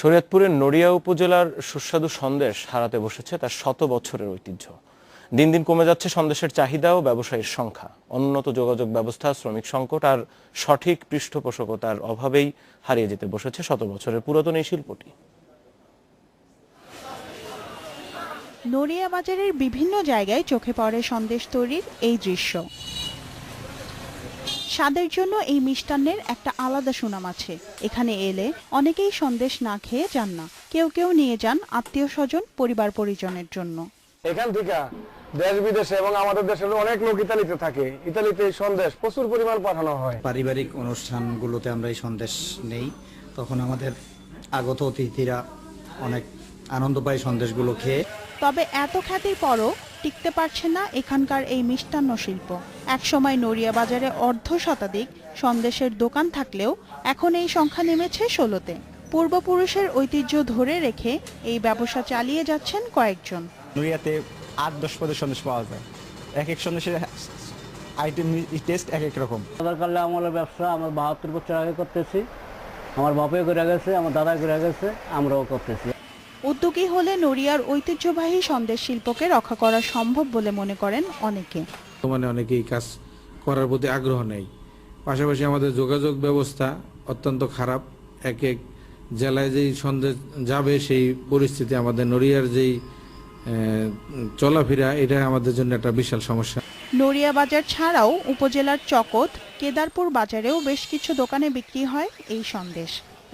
শরীয়তপুরের নড়িয়া উপজেলার সুস্বাদু সন্দেশ হারাতে বসেছে তার শত বছরের ঐতিহ্য। দিন দিন কমে যাচ্ছে সন্দেশের চাহিদা ও ব্যবসায়ীর সংখ্যা। উন্নত যোগাযোগ ব্যবস্থা, শ্রমিক সংকট আর সঠিক পৃষ্ঠপোষকতার অভাবেই হারিয়ে যেতে বসেছে শত বছরের পুরাতন এই শিল্পটি। নড়িয়া বাজারের বিভিন্ন জায়গায় চোখে পড়ে সন্দেশ তৈরির এই দৃশ্য। স্বাদের জন্য এই মিষ্টান্নের একটা আলাদা সুনাম আছে। এখানে এলে অনেকেই সন্দেশ না খেয়ে যান না। কেউ কেউ নিয়ে যান আত্মীয় স্বজন পরিবার পরিজনের জন্য। এখান থেকে দেশ বিদেশে এবং আমাদের দেশের অনেক লোক ইতালিতে থাকে। ইতালিতে এই সন্দেশ প্রচুর পরিমাণ পাঠানো হয়। পারিবারিক অনুষ্ঠানগুলোতে আমরা এই সন্দেশ নেই। তখন আমাদের আগত অতিথিরা অনেক আনন্দ পায় সন্দেশগুলো খেয়ে। তবে এত খ্যাতির পরও টিকতে পারছে না এখানকার এই মিষ্টান্ন শিল্প। একসময় নড়িয়া বাজারে অর্ধ শতাধিক সন্দেশের দোকান থাকলেও এখন এই সংখ্যা নেমেছে ষোলোতে। পূর্বপুরুষের ঐতিহ্য ধরে রেখে এই ব্যবসা চালিয়ে যাচ্ছেন কয়েকজন। নুরিয়াতে আট দশ পদের সন্দেশ পাওয়া যায়। এক এক সন্দেশের আইটেম টেস্ট এক এক রকম। আধার কার্ডে আমলের ব্যবসা আমরা বাহাত্তর বছর আগে করতেছি। আমার বাপে করে গেছে আমার দাদা করে গেছে আমরাও করতেছি। উদ্যোগী হলে নড়িয়ার ঐতিহ্যবাহী সন্দেশ শিল্পকে রক্ষা করা সম্ভব বলে মনে করেন অনেকে। বর্তমানে অনেকেই কাজ করার প্রতি আগ্রহ নেই। পাশাপাশি আমাদের যোগাযোগ ব্যবস্থা অত্যন্ত খারাপ। এক এক জেলায় যেই সন্দেশ যাবে সেই পরিস্থিতি আমাদের নড়িয়ার যেই চলাফেরা এটা আমাদের জন্য একটা বিশাল সমস্যা। নড়িয়া বাজার ছাড়াও উপজেলার চকত কেদারপুর বাজারেও বেশ কিছু দোকানে বিক্রি হয় এই সন্দেশ।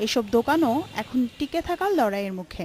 এসব দোকানও এখন টিকে থাকার লড়াইয়ের মুখে।